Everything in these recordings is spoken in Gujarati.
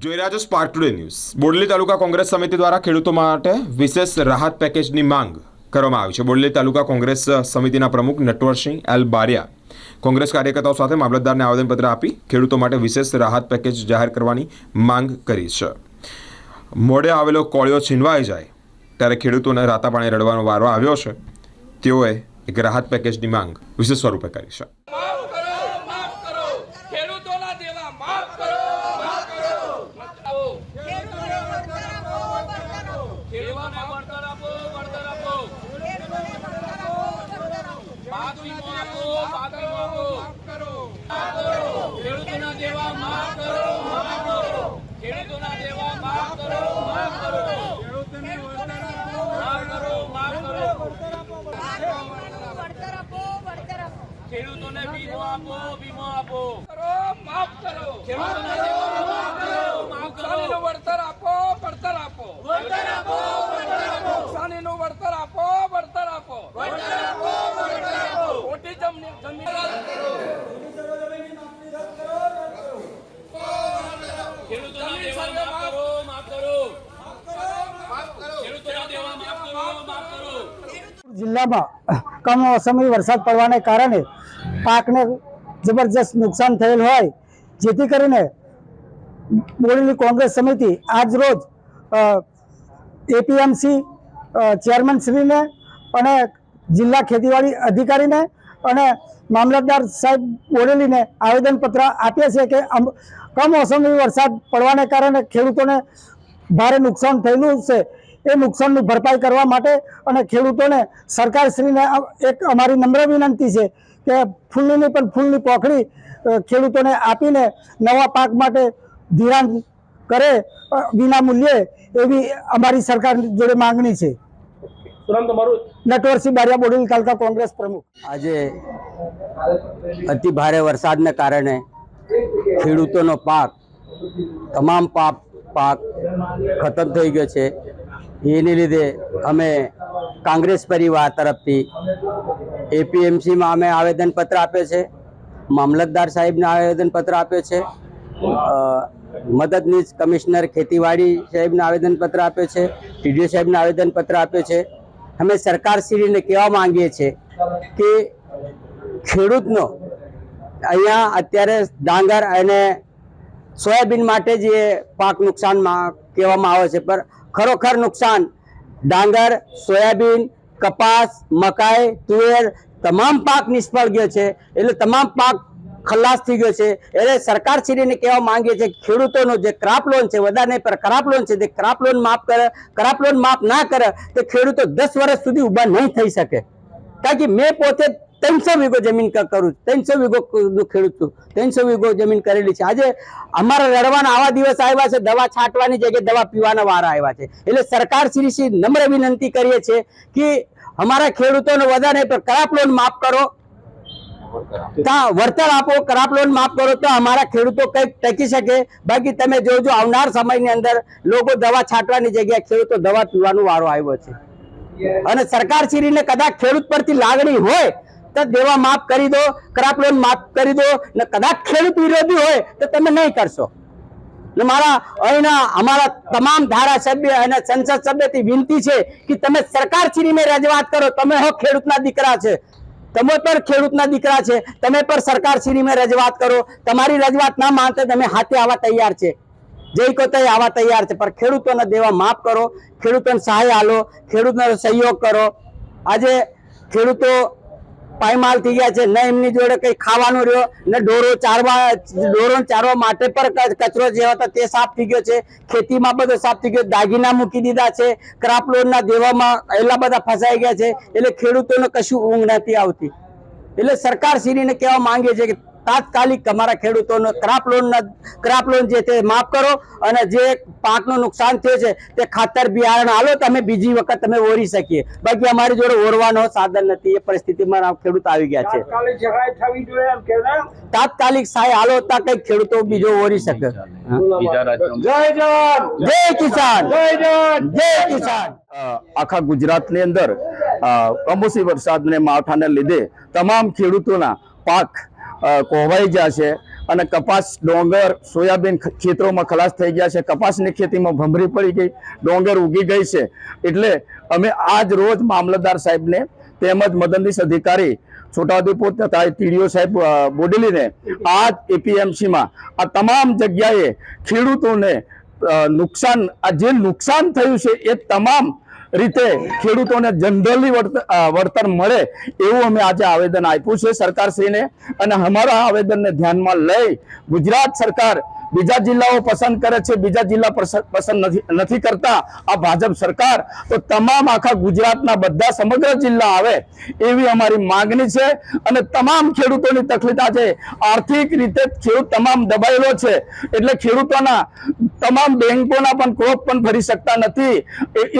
જોઈ રહ્યા છો spark today news Bodeli taluka Congress સમિતિ દ્વારા ખેડૂતો માટે વિશેષ રાહત પેકેજની માંગ કરવામાં આવી છે. બોડલી તાલુકા કોંગ્રેસ સમિતિના પ્રમુખ નટવરસિંહ એલ બારિયા કોંગ્રેસ કાર્યકર્તાઓ સાથે મામલતદારને આવેદનપત્ર આપી ખેડૂતો માટે વિશેષ રાહત પેકેજ જાહેર કરવાની માંગ કરી છે. મોડે આવેલો કોળિયો છીનવાઈ જાય ત્યારે ખેડૂતોને રાતા પાણી રડવાનો વારો આવ્યો છે. તેઓએ એક રાહત પેકેજની માંગ વિશેષ સ્વરૂપે કરી છે માફ કરો માફ કરો ખેડૂતોના દેવા માફ કરો માફ કરો આપો. ખેડૂતોને વળતર આપો વળતર આપો પાક વીમો આપો પાક વીમો આપો માફ કરો. ખેડૂતોના દેવા માફ કરો માફ કરો. ખેડૂતોના દેવા માફ કરો માફ કરો. માફ કરો માફ કરો. ખેડૂતોને વીમો આપો વીમો આપો. માફ કરો. ખેડૂતોના દેવા માફ કરો માફ કરો નુકસાનીનું વળતર આપો વળતર આપો વળતર આપો વળતર આપો નુકસાનીનું વળતર આપો વળતર આપો વળતર આપો વળતર આપો ખોટી જમીન જમીન ખેડૂતોના દેવા માફ કરો માફ કરો ખેડૂતોના દેવા માફ કરો માફ કરો જિલ્લામાં કમોસમી વરસાદ પડવાને કારણે પાકને જબરજસ્ત નુકસાન થયેલ હોય. જેથી કરીને બોડેલી કોંગ્રેસ સમિતિ આજ રોજ એપીએમસી ચેરમેન શ્રીને અને જિલ્લા ખેતીવાડી અધિકારીને અને મામલતદાર સાહેબ બોડેલીને આવેદનપત્ર આપ્યા છે કે કમોસમી વરસાદ પડવાને કારણે ખેડૂતોને ભારે નુકસાન થયેલું છે. એ નુકસાનની ભરપાઈ કરવા માટે અને ખેડૂતોને સરકારશ્રીને એક અમારી નમ્ર વિનંતી છે કે ફૂલની પણ ફૂલની પોખડી ખેડૂતોને આપીને નવા પાક માટે ધિરાણ કરે વિના મૂલ્યે એવી અમારી સરકાર જોડે માંગણી છે. નટવરસિંહ બારિયા બોડેલી તાલુકા કોંગ્રેસ પ્રમુખ. આજે અતિ ભારે વરસાદને કારણે ખેડૂતોનો પાક તમામ પાક પાક ખતમ થઈ ગયો છે. એની લીધે અમે કોંગ્રેસ પરિવાર તરફથી એપીએમસીમાં અમે આવેદનપત્ર આપ્યો છે, મામલતદાર સાહેબને આવેદનપત્ર આપ્યો છે મદદનીશ કમિશનર ખેતીવાડી સાહેબને આવેદનપત્ર આપ્યો છે, ટીડીઓ સાહેબને આવેદનપત્ર આપ્યો છે. અમે સરકારશ્રીને કહેવા માંગીએ છીએ કે ખેડૂતનો અહીંયા અત્યારે ડાંગર અને સોયાબીન માટે જ પાક નુકસાનમાં કહેવામાં આવે છે પણ ખરોખર નુકસાન. ડાંગર, સોયાબીન, કપાસ, મકાઈ, તુવેર, તમામ પાક નિષ્ફળ ગયો છે. એટલે તમામ પાક ખલાસ થઈ ગયો છે. એટલે સરકારશ્રીને કહેવા માંગીએ છીએ ખેડૂતોનો જે ક્રાપ લોન છે વધારે નહીં પર ક્રાપ લોન છે, તે ક્રાપ લોન માફ કરે, ક્રાપ લોન માફ ના કરે, તો ખેડૂતો દસ વર્ષ સુધી ઊભા નહીં થઈ શકે. કારણ કે મેં પોતે ત્રણસો વીઘો જમીન કરું ત્રણસો વીઘો ખેડૂત છું. ત્રણસો વીઘો જમીન કરેલી છે. આજે અમારા લડવાના આવા દિવસ આવ્યા છે. દવા છાંટવાની જગ્યાએ દવા પીવાના વારા આવ્યા છે. એટલે સરકાર શ્રી નમ્ર વિનંતી કરીએ છીએ કે અમારા ખેડૂતોને વધારે પણ ક્રાપ લોન માફ કરો. ત્યાં આપો ક્રાપ લોન માફ કરો તો અમારા ખેડૂતો કંઈક ટકી શકે. બાકી તમે જોજો, આવનાર સમયની અંદર લોકો દવા છાંટવાની જગ્યાએ ખેડૂતો દવા પીવાનો વારો આવ્યો છે. અને સરકાર શ્રીને કદાચ ખેડૂત પરથી લાગણી હોય તો દેવા માફ કરી દો ક્રાપ લોન માફ કરી દો. ને કદાચ ખેડૂત વિરોધી હોય તો તમે નહીં કરશો. ને મારા અહીંના અમારા તમામ ધારાસભ્ય અને સંસદ સભ્યથી વિનંતી છે કે તમે સરકાર શ્રીને રજૂઆત કરો, તમે હો ખેડૂતના દીકરા છે. તમે પણ ખેડૂતના દીકરા છે, તમે પણ સરકાર શ્રીને રજૂઆત કરો. તમારી રજૂઆત ના માનતા તમે હાથે આવવા તૈયાર છે. જય કોતે આવવા તૈયાર છે, પણ ખેડૂતોને દેવા માફ કરો, ખેડૂતોને સહાય આલો, ખેડૂતોને સહયોગ કરો. આજે ખેડૂતો પાયમાલ થઈ ગયા છે. ન એમની જોડે કઈ ખાવાનું રહ્યો, ને ઢોરો ચારવા ઢોરો ચારવા માટે પણ કચરો જે હતો તે સાફ થઈ ગયો છે. ખેતીમાં બધો સાફ થઈ ગયો. દાગીના મૂકી દીધા છે. ક્રાપ લોનના દેવામાં એટલા બધા ફસાઈ ગયા છે. એટલે ખેડૂતોને કશું ઊંઘ નથી આવતી. એટલે સરકાર શ્રીને કહેવા માંગે છે કે તાત્કાલિક અમારા ખેડૂતોનો ક્રાપ લોનના ક્રાપ લોન જે છે માફ કરો અને જે પાકનું નુકસાન થયું છે તે ખાતર બિયારણ આલો તમે બીજી વખત તમે ઓરી શકીએ. બાકી અમારી જોડે ઓરવાનો સાધન નથી એ પરિસ્થિતિમાં ખેડૂત આવી ગયા છે. તાત્કાલિક સહાય આલો તા કઈ ખેડૂતો બીજો ઓરી શકે. જય જય કિસાન! જય કિસાન! આખા ગુજરાતની અંદર અ, કમોસમી વરસાદને માવઠાને લીધે તમામ ખેડૂતોના પાક કોહવાઈ ગયા છે અને કપાસ, ડોંગર, સોયાબીન ખેતરોમાં ખલાસ થઈ ગયા છે. કપાસની ખેતીમાં ભમરી પડી ગઈ, ડોંગર ઉગી ગઈ છે. એટલે અમે આજ રોજ મામલતદાર સાહેબને તેમજ મદદનીશ અધિકારી છોટાઉદેપુર તથા ટીડીઓ સાહેબ બોડેલીને આજ એપીએમસીમાં આ તમામ જગ્યાએ ખેડૂતોને નુકસાન, આ જે નુકસાન થયું છે એ તમામ રીતે ખેડૂતોને જનરલી વળતર મળે એવું અમે આજે આવેદન આપ્યું છે સરકારશ્રીને. અને અમારા આવેદનને ધ્યાનમાં લઈ ગુજરાત સરકાર બીજા જિલ્લાઓ પસંદ કરે છે, બીજા જિલ્લા પસંદ નથી કરતા આ ભાજપ સરકાર, તો તમામ આખા ગુજરાતના બધા સમગ્ર જિલ્લા આવે એવી અમારી માંગણી છે અને તમામ ખેડૂતોની તકલીફ છે આર્થિક રીતે ખેડૂત તમામ દબાયેલો છે. એટલે ખેડૂતોના તમામ બેંકોના પણ ક્રોપ પણ ભરી શકતા નથી.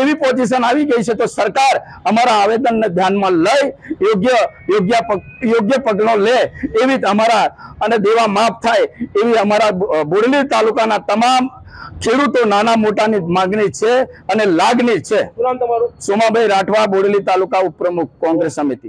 એવી પોઝિશન આવી ગઈ છે, તો સરકાર અમારા આવેદનને ધ્યાનમાં લઈ યોગ્ય યોગ્ય યોગ્ય પગલો લે એવી અમારા અને દેવા માફ થાય એવી અમારા બોડેલી તાલુકાના તમામ ખેડૂતો નાના મોટાની માંગણી છે અને લાગણી છે. સોમાભાઈ રાઠવા બોડલી તાલુકા ઉપપ્રમુખ કોંગ્રેસ સમિતિ.